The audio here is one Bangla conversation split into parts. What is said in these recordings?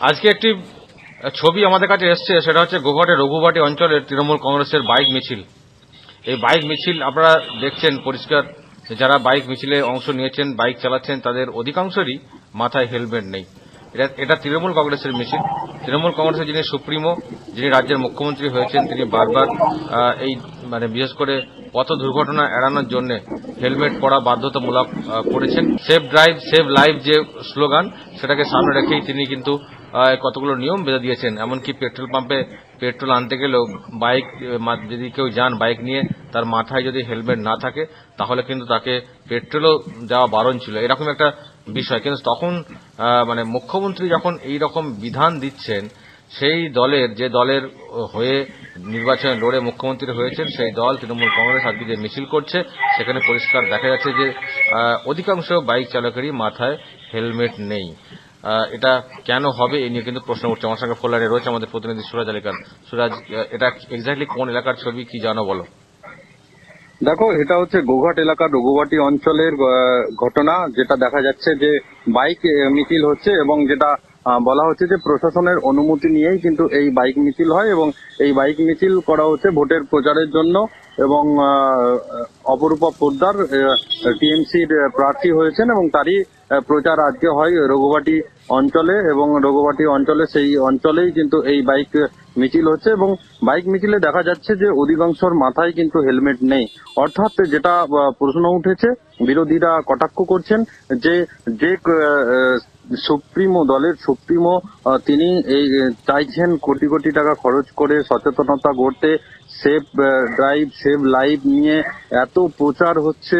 আজকে একটি ছবি আমাদের কাছে এসছে, সেটা হচ্ছে গোঘাটের রঘুবাটি অঞ্চলের তৃণমূল কংগ্রেসের বাইক মিছিল। এই বাইক মিছিল আপনারা দেখছেন পরিষ্কার, যারা বাইক মিছিলে অংশ নিয়েছেন, বাইক চালাচ্ছেন, তাদের অধিকাংশেরই মাথায় হেলমেট নেই। এটা এটা তৃণমূল কংগ্রেসের মিছিল। তৃণমূল কংগ্রেসের যিনি সুপ্রিমো, যিনি রাজ্যের মুখ্যমন্ত্রী হয়েছেন, তিনি বারবার এই মানে বিশেষ করে পথ দুর্ঘটনা এড়ানোর জন্য হেলমেট পরা বাধ্যতামূলক করেছেন। সেফ ড্রাইভ, সেভ লাইফ যে স্লোগান, সেটাকে সামনে রেখেই তিনি কিন্তু কতগুলো নিয়ম বেঁধে দিয়েছেন। এমনকি পেট্রোল পাম্পে পেট্রোল আনতে গেলেও বাইক যদি কেউ যান বাইক নিয়ে, তার মাথায় যদি হেলমেট না থাকে, তাহলে কিন্তু তাকে পেট্রোলও যাওয়া বারণ ছিল। এরকম একটা বিষয়। কিন্তু তখন মানে মুখ্যমন্ত্রী যখন এই রকম বিধান দিচ্ছেন, সেই দলের, যে দলের হয়ে নির্বাচনে লড়ে মুখ্যমন্ত্রী হয়েছেন, সেই দল তৃণমূল কংগ্রেস আজকে যে মিছিল করছে। সেখানে পরিষ্কার দেখা যাচ্ছে যে অধিকাংশ বাইক চালকেরই মাথায় হেলমেট নেই। এটা কেন হবে এ নিয়ে কিন্তু প্রশ্ন উঠছে। আমার সঙ্গে ফোলারে রয়েছে আমাদের প্রতিনিধি সুরাজ আলী খান সুরাজ এটা এক্স্যাক্টলি কোন এলাকার ছবি কি জানো বলো? দেখো, এটা হচ্ছে গোঘাট এলাকার রঘুবাটি অঞ্চলের ঘটনা, যেটা দেখা যাচ্ছে যে বাইক মিছিল হচ্ছে এবং যেটা বলা হচ্ছে যে প্রশাসনের অনুমতি নিয়েই কিন্তু এই বাইক মিছিল হয় এবং এই বাইক মিছিল করা হচ্ছে ভোটের প্রচারের জন্য এবং অপরূপা পোদ্দার টিএমসির প্রার্থী হয়েছেন এবং তারই প্রচার আজকে হয় রঘুবাটি অঞ্চলে এবং রঘুবাটি অঞ্চলে সেই অঞ্চলেই কিন্তু এই বাইক মিছিল হচ্ছে এবং বাইক মিছিলে দেখা যাচ্ছে যে অধিকাংশর মাথায় কিন্তু হেলমেট নেই। অর্থাৎ যেটা প্রশ্ন উঠেছে, বিরোধীরা কটাক্ষ করছেন যে যে সুপ্রিমো, দলের সুপ্রিমো তিনি এই চাইছেন কোটি কোটি টাকা খরচ করে সচেতনতা গড়তে সেভ ড্রাইভ সেভ লাইভ নিয়ে এত প্রচার হচ্ছে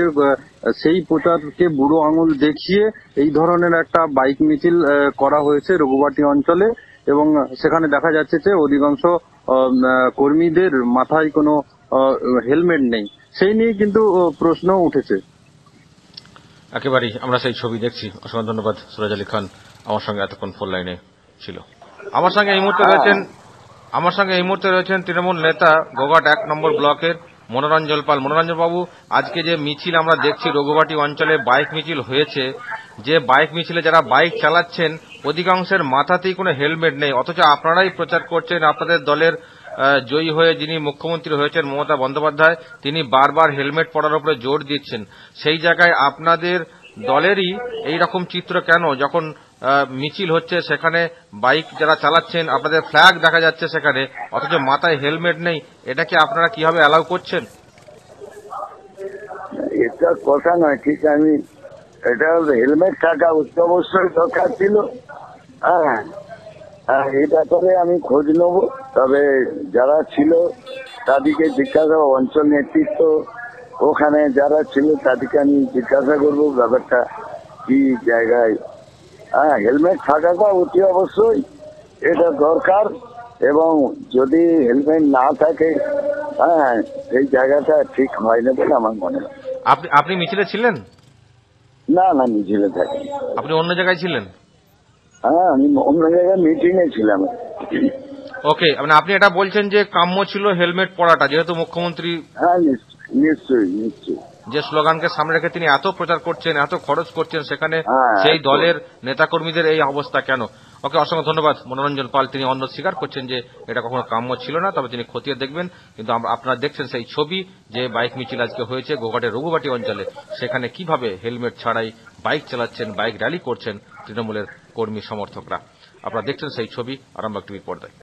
সেই প্রচারকে বুড়ো আঙুল দেখিয়ে এই ধরনের একটা বাইক মিছিল করা হয়েছে রঘুবাটি অঞ্চলে। এবং সেখানে দেখা যাচ্ছে যে অধিকাংশ কর্মীদের মাথায় কোনো হেলমেট নেই। সেই নিয়ে কিন্তু প্রশ্ন উঠেছে। একেবারেই আমরা সেই ছবি দেখছি। অসংখ্য ধন্যবাদ সুরাজ আলী খান, আমার সঙ্গে এতক্ষণ ফোন লাইনে ছিল। আমার সঙ্গে এই মুহূর্তে রয়েছেন আমার সঙ্গে এই মুহূর্তে রয়েছেন তৃণমূল নেতা গোঘাট এক নম্বর ব্লকের মনোরঞ্জন পাল। মনোরঞ্জন বাবু, আজকে যে মিছিল আমরা দেখছি রঘুবাটি অঞ্চলে বাইক মিছিল হয়েছে। যে বাইক মিছিলে যারা বাইক চালাচ্ছেন, অধিকাংশের মাথাতেই কোনো হেলমেট নেই। অথচ আপনারাই প্রচার করছেন আপনাদের দলের জয়ী হয়ে যিনি মুখ্যমন্ত্রী হয়েছেন মমতা বন্দ্যোপাধ্যায়, তিনি বারবার হেলমেট পরার উপরে জোর দিচ্ছেন। সেই জায়গায় আপনাদের দলেরই এই রকম চিত্র কেন? যখন মিছিল হচ্ছে, সেখানে বাইক যারা চালাচ্ছেন, আপনাদের ফ্ল্যাগ দেখা যাচ্ছে সেখানে, অথচ মাথায় হেলমেট নেই, এটা কি আপনারা কীভাবে অ্যালাউ করছেন? এটা কথা নয়, ঠিক আমি, এটা হেলমেট থাকা অবশ্যই দরকার ছিল। হ্যাঁ হ্যাঁ এই ব্যাপারে আমি খোঁজ নেব। তবে যারা ছিল তাদেরকে জিজ্ঞাসা অঞ্চল নেতৃত্ব ওখানে যারা ছিল তাদেরকে আমি জিজ্ঞাসা করব ব্যাপারটা কি জায়গায়। হ্যাঁ হেলমেট থাকাটা অতি অবশ্যই এটা দরকার। এবং যদি হেলমেট না থাকে হ্যাঁ এই জায়গাটা ঠিক হয় না বলে আমার মনে হয়। আপনি আপনি মিছিলে ছিলেন? না না মিছিলে থাকি। আপনি অন্য জায়গায় ছিলেন? হ্যাঁ আমি অন্য জায়গায় মিটিং এ ছিলাম। ওকে মানে আপনি এটা বলছেন যে কাম্য ছিল হেলমেট পরাটা যেহেতু মুখ্যমন্ত্রী হ্যাঁ নিশ্চয়ই নিশ্চয়ই যে স্লোগানকে সামনে রেখে তিনি এত প্রচার করছেন এত খরচ করছেন সেখানে হ্যাঁ, সেই। দলের নেতাকর্মীদের এই অবস্থা কেন? ওকে অসংখ্য ধন্যবাদ। মনোরঞ্জন পাল, তিনি অন্য স্বীকার করছেন যে এটা কখনো কাম্য ছিল না, তবে তিনি খতিয়ে দেখবেন। কিন্তু আপনারা দেখছেন সেই ছবি যে বাইক মিছিল আজকে হয়েছে গোঘাটের রঘুবাটি অঞ্চলে। সেখানে কীভাবে হেলমেট ছাড়াই বাইক চালাচ্ছেন, বাইক র্যালি করছেন তৃণমূলের কর্মী সমর্থকরা। আপনারা দেখছেন সেই ছবি, আরামবাগ টিভির পর্দায়।